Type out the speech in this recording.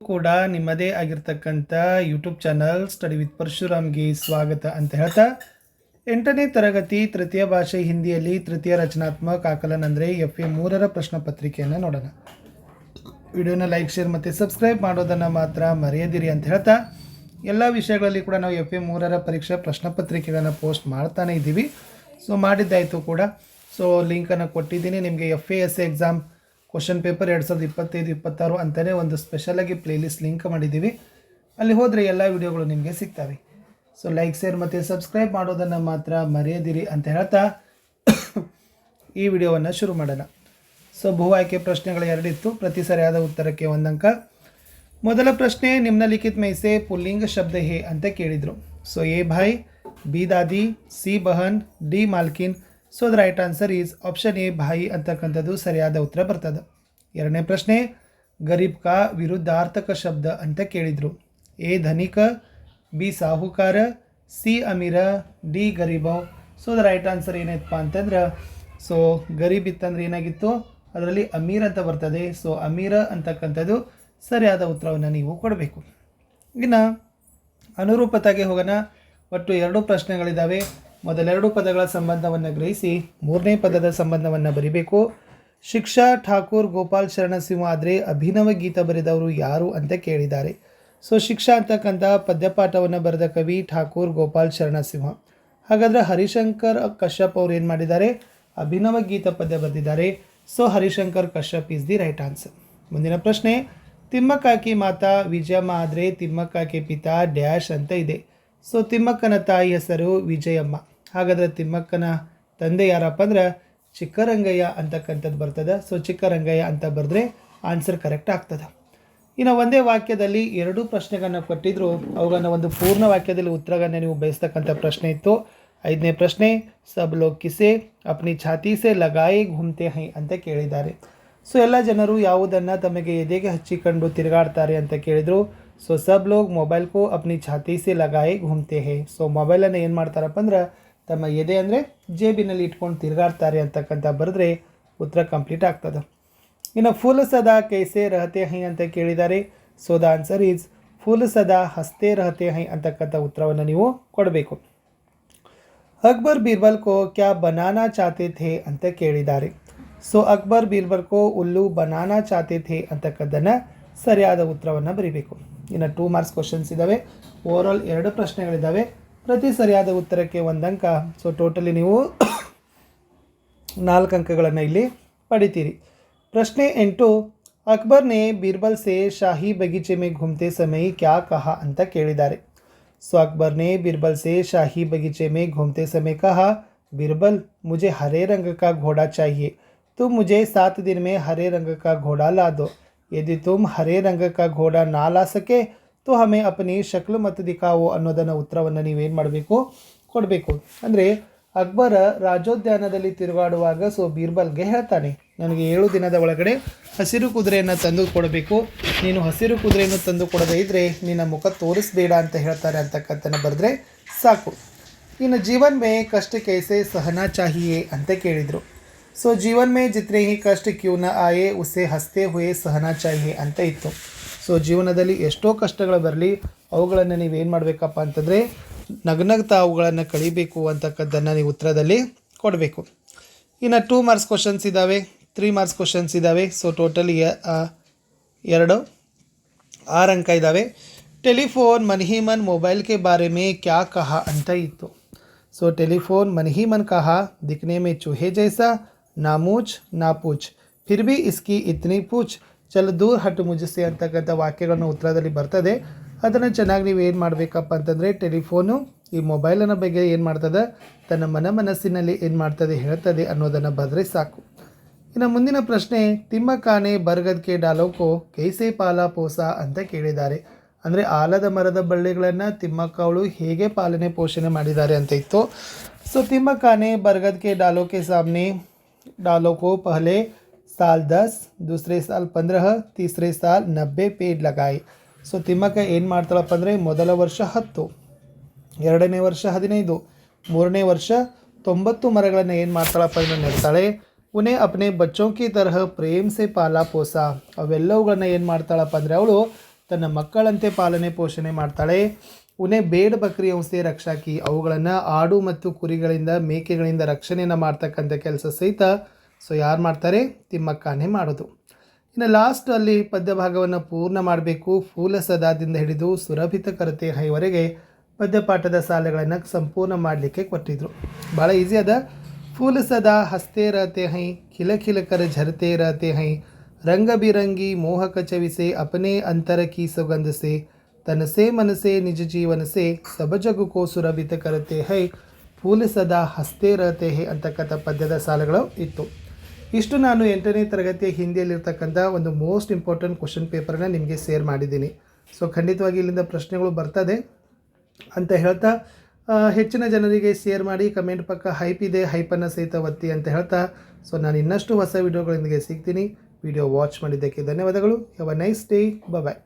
ಕೂಡ ನಿಮ್ಮದೇ ಆಗಿರ್ತಕ್ಕಂಥ ಯೂಟ್ಯೂಬ್ ಚಾನಲ್ ಸ್ಟಡಿ ವಿತ್ ಪರಶುರಾಮ್ಗೆ ಸ್ವಾಗತ ಅಂತ ಹೇಳ್ತಾ, ಎಂಟನೇ ತರಗತಿ ತೃತೀಯ ಭಾಷೆ ಹಿಂದಿಯಲ್ಲಿ ತೃತೀಯ ರಚನಾತ್ಮಕ ಆಕಲನ್ ಅಂದರೆ ಎಫ್ ಎ ಮೂರರ ಪ್ರಶ್ನೆ ಪತ್ರಿಕೆಯನ್ನು ನೋಡೋಣ. ವಿಡಿಯೋನ ಲೈಕ್ ಶೇರ್ ಮತ್ತು ಸಬ್ಸ್ಕ್ರೈಬ್ ಮಾಡೋದನ್ನು ಮಾತ್ರ ಮರೆಯದಿರಿ ಅಂತ ಹೇಳ್ತಾ, ಎಲ್ಲ ವಿಷಯಗಳಲ್ಲಿ ಕೂಡ ನಾವು ಎಫ್ ಎ ಮೂರರ ಪರೀಕ್ಷಾ ಪ್ರಶ್ನೆ ಪತ್ರಿಕೆಗಳನ್ನು ಪೋಸ್ಟ್ ಮಾಡ್ತಾನೆ ಇದ್ದೀವಿ. ಸೊ ಮಾಡಿದ್ದಾಯಿತು ಕೂಡ. ಸೊ ಲಿಂಕನ್ನು ಕೊಟ್ಟಿದ್ದೀನಿ. ನಿಮಗೆ F A S exam question paper ಎರಡು ಸಾವಿರದ ಇಪ್ಪತ್ತೈದು, ಇಪ್ಪತ್ತಾರು ಅಂತಲೇ ಒಂದು ಸ್ಪೆಷಲಾಗಿ ಪ್ಲೇಲಿಸ್ಟ್ ಲಿಂಕ್ ಮಾಡಿದ್ದೀವಿ. ಅಲ್ಲಿ ಹೋದರೆ ಎಲ್ಲ ವಿಡಿಯೋಗಳು ನಿಮಗೆ ಸಿಗ್ತವೆ. ಸೊ ಲೈಕ್ ಶೇರ್ ಮತ್ತು ಸಬ್ಸ್ಕ್ರೈಬ್ ಮಾಡೋದನ್ನು ಮಾತ್ರ ಮರೆಯದಿರಿ ಅಂತ ಹೇಳ್ತಾ ಈ ವಿಡಿಯೋವನ್ನು ಶುರು ಮಾಡೋಣ. ಸೊ ಭೂ ಆಯ್ಕೆ ಪ್ರಶ್ನೆಗಳು ಎರಡಿತ್ತು. ಪ್ರತಿ ಸರಿಯಾದ ಉತ್ತರಕ್ಕೆ ಒಂದಂಕ ಮೊದಲ ಪ್ರಶ್ನೆ ನಿಮ್ನಲಿಖಿತ ಮೈಸೆ ಪುಲ್ಲಿಂಗ ಶಬ್ದ ಹೇ ಅಂತ ಕೇಳಿದರು. ಸೊ ಎ ಭಾಯ್, ಬಿ ದಾದಿ, ಸಿ ಬಹನ್, D ಮಾಲ್ಕಿನ್. So the right answer is option A Bhai ಅಂತಕ್ಕಂಥದ್ದು ಸರಿಯಾದ ಉತ್ತರ ಬರ್ತದೆ. ಎರಡನೇ ಪ್ರಶ್ನೆ, ಗರೀಬ್ ಕಾ ವಿರುದ್ಧಾರ್ಥಕ ಶಬ್ದ ಅಂತ ಕೇಳಿದರು. ಎ ಧನಿಕ, ಬಿ ಸಾಹುಕಾರ, ಸಿ ಅಮೀರ, ಡಿ ಗರೀಬವ್ ಸೊ ದ ರೈಟ್ ಆನ್ಸರ್ ಏನಾಯ್ತಪ್ಪ ಅಂತಂದ್ರೆ ಸೊ ಗರೀಬ್ ಇತ್ತಂದ್ರೆ ಏನಾಗಿತ್ತು? ಅದರಲ್ಲಿ ಅಮೀರ್ ಅಂತ ಬರ್ತದೆ. ಸೊ ಅಮೀರ ಅಂತಕ್ಕಂಥದ್ದು ಸರಿಯಾದ ಉತ್ತರವನ್ನು ನೀವು ಕೊಡಬೇಕು. ಇನ್ನು ಅನುರೂಪತೆಗೆ ಹೋಗೋಣ. ಒಟ್ಟು ಎರಡು ಪ್ರಶ್ನೆಗಳಿದ್ದಾವೆ ಮೊದಲೆರಡು ಪದಗಳ ಸಂಬಂಧವನ್ನು ಗ್ರಹಿಸಿ, ಮೂರನೇ ಪದದ ಸಂಬಂಧವನ್ನು ಬರಿಬೇಕು. ಶಿಕ್ಷಾ ಠಾಕೂರ್ ಗೋಪಾಲ್ ಶರಣ ಸಿಂಹ ಆದರೆ ಅಭಿನವ ಗೀತ ಬರೆದವರು ಯಾರು ಅಂತ ಕೇಳಿದ್ದಾರೆ. ಸೊ, ಶಿಕ್ಷಾ ಅಂತಕ್ಕಂಥ ಪದ್ಯಪಾಠವನ್ನು ಬರೆದ ಕವಿ ಠಾಕೂರ್ ಗೋಪಾಲ್ ಶರಣ ಸಿಂಹ. ಹಾಗಾದರೆ ಹರಿಶಂಕರ್ ಕಶ್ಯಪ್ ಅವ್ರು ಏನು ಮಾಡಿದ್ದಾರೆ? ಅಭಿನವ ಗೀತ ಪದ್ಯ ಬರೆದಿದ್ದಾರೆ. So, Harishankar Kashyap is the right answer ಮುಂದಿನ ಪ್ರಶ್ನೆ ತಿಮ್ಮಕ್ಕಾಕಿ ಮಾತಾ ವಿಜಯಮ್ಮ ಆದರೆ ತಿಮ್ಮಕ್ಕಾಕಿ ಪಿತಾ ಡ್ಯಾಶ್ ಅಂತ ಇದೆ. ಸೊ, ತಿಮ್ಮಕ್ಕನ ತಾಯಿ ಹೆಸರು ವಿಜಯಮ್ಮ. ಹಾಗಾದರೆ ತಿಮ್ಮಕ್ಕನ ತಂದೆ ಯಾರಪ್ಪ ಅಂದ್ರೆ ಚಿಕ್ಕರಂಗಯ್ಯ ಅಂತಕ್ಕಂಥದ್ದು ಬರ್ತದೆ. ಸೊ ಚಿಕ್ಕರಂಗಯ್ಯ ಅಂತ ಬರೆದ್ರೆ ಆನ್ಸರ್ ಕರೆಕ್ಟ್ ಆಗ್ತದೆ. ಇನ್ನು ಒಂದೇ ವಾಕ್ಯದಲ್ಲಿ ಎರಡು ಪ್ರಶ್ನೆಗಳನ್ನ ಕೊಟ್ಟಿದ್ರು. ಅವುಗಳನ್ನು ಒಂದು ಪೂರ್ಣ ವಾಕ್ಯದಲ್ಲಿ ಉತ್ತರಗಳನ್ನ ನೀವು ಬಯಸ್ತಕ್ಕಂಥ ಪ್ರಶ್ನೆ ಇತ್ತು. ಐದನೇ ಪ್ರಶ್ನೆ, ಸಬ್ ಲೋಗ್ ಕಿಸೆ ಅಪ್ನಿ ಛಾತೀಸೆ ಲಗಾಯಿ ಘುಮ್ತೆ ಹೈ ಅಂತ ಕೇಳಿದ್ದಾರೆ. ಸೊ ಎಲ್ಲ ಜನರು ಯಾವುದನ್ನು ತಮಗೆ ಎದೆಗೆ ಹಚ್ಚಿಕೊಂಡು ತಿರುಗಾಡ್ತಾರೆ ಅಂತ ಕೇಳಿದರು. ಸೊ ಸಬ್ ಲೋಕ್ ಮೊಬೈಲ್ ಕೋ ಅಪ್ನಿ ಛಾತೀಸೆ ಲಗಾಯೇ ಘುಮ್ತೆ ಹೈ. ಸೊ ಮೊಬೈಲನ್ನು ಏನು ಮಾಡ್ತಾರಪ್ಪ ಅಂದ್ರೆ ತಮ್ಮ ಎದೆ ಅಂದರೆ ಜೇಬಿನಲ್ಲಿ ಇಟ್ಕೊಂಡು ತಿರುಗಾಡ್ತಾರೆ ಅಂತಕ್ಕಂಥ ಬರೆದ್ರೆ ಉತ್ತರ ಕಂಪ್ಲೀಟ್ ಆಗ್ತದೆ. ಇನ್ನು ಫುಲ್ ಸದಾ ಕೈಸೆ ರಹತೆ ಹೈ ಅಂತ ಕೇಳಿದ್ದಾರೆ ಸೊ ದ ಆನ್ಸರ್ ಈಸ್ ಫುಲ್ ಸದಾ ಹಸ್ತೆ ರಹತೆ ಹೈ ಅಂತಕ್ಕಂಥ ಉತ್ತರವನ್ನು ನೀವು ಕೊಡಬೇಕು. ಅಕ್ಬರ್ ಬೀರ್ಬಲ್ ಕೋ ಕ್ಯಾ ಬನಾನಾ ಚಾತೆ ಥೇ ಅಂತ ಕೇಳಿದ್ದಾರೆ. ಸೊ ಅಕ್ಬರ್ ಬೀರ್ಬಲ್ ಕೋ ಉಲ್ಲು ಬನಾನಾ ಚಾತೆ ಥೇ ಅಂತಕ್ಕದ್ದನ್ನು ಸರಿಯಾದ ಉತ್ತರವನ್ನು ಬರೀಬೇಕು. ಇನ್ನು ಟೂ ಮಾರ್ಕ್ಸ್ ಕ್ವಶನ್ಸ್ ಇದ್ದಾವೆ ಓವರಾಲ್ ಎರಡು ಪ್ರಶ್ನೆಗಳಿದ್ದಾವೆ ಪ್ರತಿ ಸರಿಯಾದ ಉತ್ತರಕ್ಕೆ ಒಂದು ಅಂಕ ಸೊ ಟೋಟಲಿ ನೀವು ನಾಲ್ಕು ಅಂಕಗಳನ್ನು ಇಲ್ಲಿ ಪಡಿತೀರಿ ಪ್ರಶ್ನೆ ಎಂಟು ಅಕ್ಬರ್ನೇ ಬೀರ್ಬಲ್ ಸೆ ಶಾಹಿ ಬಗೀಚೆ ಮೇ ಘುಮ್ತೆ ಸಮಯ ಕ್ಯಾ ಕಹಾ ಅಂತ ಕೇಳಿದ್ದಾರೆ ಸೊ ಅಕ್ಬರ್ನೇ ಬೀರ್ಬಲ್ ಸೆ ಶಾಹಿ ಬಗೀಚೆ ಮೇ घूमते समय कहा बीरबल मुझे हरे रंग का घोड़ा चाहिए तुम मुझे सात दिन में हरे रंग का घोड़ा ला दो यदि तुम हरे रंग का घोड़ा ना ला सके तो हमें अपनी ಶಕ್ಲು ಮತ್ತು ದಿಕ್ಕಾವು ಅನ್ನೋದನ್ನು ಉತ್ತರವನ್ನು ನೀವೇನು ಮಾಡಬೇಕು ಕೊಡಬೇಕು ಅಂದರೆ ಅಕ್ಬರ ರಾಜೋದ್ಯಾನದಲ್ಲಿ ತಿರುಗಾಡುವಾಗ ಸೊ ಬೀರ್ಬಲ್ಗೆ ಹೇಳ್ತಾನೆ ನನಗೆ ಏಳು ದಿನದ ಒಳಗಡೆ ಹಸಿರು ಕುದುರೆಯನ್ನು ತಂದು ಕೊಡಬೇಕು ನೀನು ಹಸಿರು ಕುದುರೆಯನ್ನು ತಂದು ಕೊಡದೇ ಇದ್ದರೆ ನಿನ್ನ ಮುಖ ತೋರಿಸ್ಬೇಡ ಅಂತ ಹೇಳ್ತಾರೆ ಅಂತಕ್ಕಂಥನ ಬರೆದ್ರೆ ಸಾಕು ಇನ್ನು ಜೀವನ್ ಮೇ ಕಷ್ಟ ಕೈಸೆ ಸಹನಾ ಚಾಹಿಯೇ ಅಂತ ಕೇಳಿದರು ಸೊ ಜೀವನ್ ಮೇ ಜಿತ್ನೆ ಹಿ ಕಷ್ಟ ಕ್ಯೂ ನ ಆಯೆ ಉಸೆ ಹಸ್ತೆ ಹುಯೆ ಸಹನಾ ಚಾಹಿಯೇ ಅಂತ ಇತ್ತು ಸೊ ಜೀವನದಲ್ಲಿ ಎಷ್ಟೋ ಕಷ್ಟಗಳು ಬರಲಿ, ಅವುಗಳನ್ನು ನೀವೇನು ಮಾಡಬೇಕಪ್ಪ ಅಂತಂದರೆ, ನಗ್ನಗ್ತಾ ಅವುಗಳನ್ನು ಕಳಿಬೇಕು ಅಂತಕ್ಕದ್ದನ್ನು ನೀವು ಉತ್ತರದಲ್ಲಿ ಕೊಡಬೇಕು. ಇನ್ನು ಟೂ ಮಾರ್ಕ್ಸ್ ಕ್ವಶನ್ಸ್ ಇದ್ದಾವೆ ತ್ರೀ ಮಾರ್ಕ್ಸ್ ಕ್ವಶನ್ಸ್ ಇದ್ದಾವೆ ಸೊ ಟೋಟಲಿ ಎರಡು, ಆರು ಅಂಕ ಇದ್ದಾವೆ ಟೆಲಿಫೋನ್ ಮನ್ಹಿಮನ್ ಮೊಬೈಲ್ಗೆ ಬಾರೆ ಮೇ ಕ್ಯಾ ಕಹ ಅಂತ ಇತ್ತು. ಸೊ ಟೆಲಿಫೋನ್ ಮನ್ಹಿಮನ್ ಕಹ, ದಿಕ್ನೆ ಮೇ ಚೂಹೆ ಜೈಸಾ ನಾಮೂಚ್ ನಾಪೂಚ್ ಫಿರ್ ಭಿ ಇಸ್ಕಿ ಇತ್ನಿ ಪೂಚ್. ಚಲ ದೂರ ಹಟ್ಟು ಮುಜಿಸಿ ಅಂತಕ್ಕಂಥ ವಾಕ್ಯಗಳನ್ನು ಉತ್ತರದಲ್ಲಿ ಬರ್ತದೆ. ಅದನ್ನು ಚೆನ್ನಾಗಿ ನೀವು ಏನು ಮಾಡಬೇಕಪ್ಪ ಅಂತಂದರೆ ಟೆಲಿಫೋನು, ಈ ಮೊಬೈಲನ ಬಗ್ಗೆ ಏನು ಮಾಡ್ತದೆ, ತನ್ನ ಮನ ಮನಸ್ಸಿನಲ್ಲಿ ಏನು ಮಾಡ್ತದೆ, ಹೇಳ್ತದೆ ಅನ್ನೋದನ್ನು ಬದ್ರೆ ಸಾಕು. ಇನ್ನು ಮುಂದಿನ ಪ್ರಶ್ನೆ ತಿಮ್ಮಕಾನೆ ಬರ್ಗದ್ಕೆ ಡಾಲೋಕೋ ಕೈಸೆ ಪಾಲ ಪೋಸ ಅಂತ ಕೇಳಿದ್ದಾರೆ. ಅಂದರೆ ಆಲದ ಮರದ ಬಳ್ಳಿಗಳನ್ನು ತಿಮ್ಮಕ್ಕವಳು ಹೇಗೆ ಪಾಲನೆ ಪೋಷಣೆ ಮಾಡಿದ್ದಾರೆ ಅಂತ ಇತ್ತು. ಸೊ ತಿಮ್ಮಕಾನೆ ಬರ್ಗದ್ಕೆ ಡಾಲೋಕೆ ಸಾಮ್ನೆ, ಡಾಲೋಕೋ ಪಹಲೆ साल दस दूसरे साल पंद्रह तीसरे साल नब्बे पेड़ लगाए ಸೊ ತಿಮ್ಮಕ್ಕ ಏನು ಮಾಡ್ತಾಳಪ್ಪ ಅಂದರೆ ಮೊದಲ ವರ್ಷ ಹತ್ತು ಎರಡನೇ ವರ್ಷ ಹದಿನೈದು ಮೂರನೇ ವರ್ಷ ತೊಂಬತ್ತು ಮರಗಳನ್ನು ಏನು ಮಾಡ್ತಾಳಪ್ಪ ಅಂದರೆ ನೆಡ್ತಾಳೆ ಉನ್ಹೇ ಅಪ್ನೆ ಬಚ್ಚೋं की तरह ಪ್ರೇಮ್ ಸೆ ಪಾಲ ಪೋಸ ಅವೆಲ್ಲವುಗಳನ್ನ ಏನು ಮಾಡ್ತಾಳಪ್ಪ ಅಂದರೆ ಅವಳು ತನ್ನ ಮಕ್ಕಳಂತೆ ಪಾಲನೆ ಪೋಷಣೆ ಮಾಡ್ತಾಳೆ ಉನೆ ಬೇಡ ಬಕ್ರಿ ಔಷಧಿ ರಕ್ಷಾಕಿ ಅವುಗಳನ್ನು ಆಡು ಮತ್ತು ಕುರಿಗಳಿಂದ ಮೇಕೆಗಳಿಂದ ರಕ್ಷಣೆಯನ್ನು ಮಾಡ್ತಕ್ಕಂಥ ಕೆಲಸ ಸಹಿತ ಸೊ ಯಾರು ಮಾಡ್ತಾರೆ? ತಿಮ್ಮಕ್ಕನೇ ಮಾಡೋದು. ಇನ್ನು ಲಾಸ್ಟ್ ಅಲ್ಲಿ ಪದ್ಯ ಭಾಗವನ್ನು ಪೂರ್ಣ ಮಾಡಬೇಕು. ಫೂಲ ಸದಾದಿಂದ ಹಿಡಿದು ಸುರಭಿತ ಕರತೆ ಹೈವರೆಗೆ ಪದ್ಯಪಾಠದ ಸಾಲುಗಳನ್ನು ಸಂಪೂರ್ಣ ಮಾಡಲಿಕ್ಕೆ ಕೊಟ್ಟಿದ್ರು. ಭಾಳ ಈಸಿ ಅದ. ಫೂಲ ಸದಾ ಹಸ್ತೆ ರತೆ ಹೈ ಖಿಲ ಖಿಲಕರ ಝರತೆ ರತೆ ಹೈ, ರಂಗ ಬಿರಂಗಿ ಮೋಹಕ ಚವಿಸೆ, ಅಪನೆ ಅಂತರ ಕೀ ಸುಗಂಧಸೆ ತನಸೆ ಮನಸೆ ನಿಜ ಜೀವನಸೆ ಸಬಜಗುಕೋ ಸುರಭಿತ ಕರತೆ ಹೈ, ಫೂಲ ಸದಾ ಹಸ್ತೆ ರತೆ ಹೈ ಅಂತಕ್ಕಂಥ ಪದ್ಯದ ಸಾಲುಗಳು ಇತ್ತು. ಇಷ್ಟು ನಾನು ಎಂಟನೇ ತರಗತಿಯ ಹಿಂದಿಯಲ್ಲಿರ್ತಕ್ಕಂಥ ಒಂದು ಮೋಸ್ಟ್ ಇಂಪಾರ್ಟೆಂಟ್ ಕ್ವಶನ್ ಪೇಪರ್ನ ನಿಮಗೆ ಶೇರ್ ಮಾಡಿದ್ದೀನಿ. ಸೊ ಖಂಡಿತವಾಗಿ ಇಲ್ಲಿಂದ ಪ್ರಶ್ನೆಗಳು ಬರ್ತದೆ ಅಂತ ಹೇಳ್ತಾ ಹೆಚ್ಚಿನ ಜನರಿಗೆ ಶೇರ್ ಮಾಡಿ ಕಮೆಂಟ್ ಪಕ್ಕ ಹೈಪ್ ಇದೆ ಹೈಪನ್ನು ಸಹಿತ ಒತ್ತಿ ಅಂತ ಹೇಳ್ತಾ ಸೊ ನಾನು ಇನ್ನಷ್ಟು ಹೊಸ ವೀಡಿಯೋಗಳೊಂದಿಗೆ ಸಿಗ್ತೀನಿ. ವಿಡಿಯೋ ವಾಚ್ ಮಾಡಿದ್ದಕ್ಕೆ ಧನ್ಯವಾದಗಳು. ಯಾವ ನೈಸ್ ಡೇ ಬಾಯ್